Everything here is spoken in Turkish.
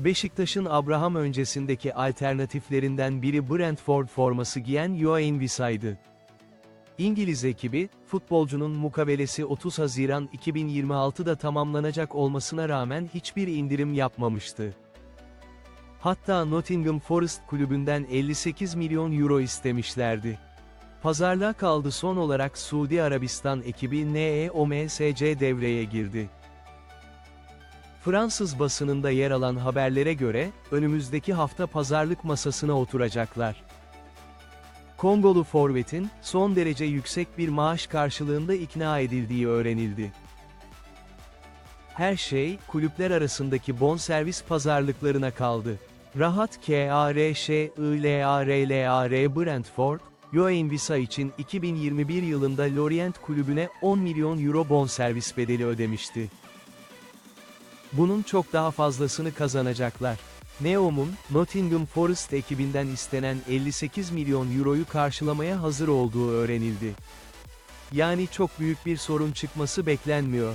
Beşiktaş'ın Abraham öncesindeki alternatiflerinden biri Brentford forması giyen Yoain Wisa'ydı. İngiliz ekibi, futbolcunun mukabelesi 30 Haziran 2026'da tamamlanacak olmasına rağmen hiçbir indirim yapmamıştı. Hatta Nottingham Forest kulübünden 58 milyon euro istemişlerdi. Pazarlığa kaldı son olarak Suudi Arabistan ekibi NEOMSC devreye girdi. Fransız basınında yer alan haberlere göre, önümüzdeki hafta pazarlık masasına oturacaklar. Kongolu forvetin, son derece yüksek bir maaş karşılığında ikna edildiği öğrenildi. Her şey, kulüpler arasındaki bonservis pazarlıklarına kaldı. Rahat KARŞILARLAR Brentford, Yoain Visa için 2021 yılında Lorient kulübüne 10 milyon euro bonservis bedeli ödemişti. Bunun çok daha fazlasını kazanacaklar. Neom'un, Nottingham Forest ekibinden istenen 58 milyon euroyu karşılamaya hazır olduğu öğrenildi. Yani çok büyük bir sorun çıkması beklenmiyor.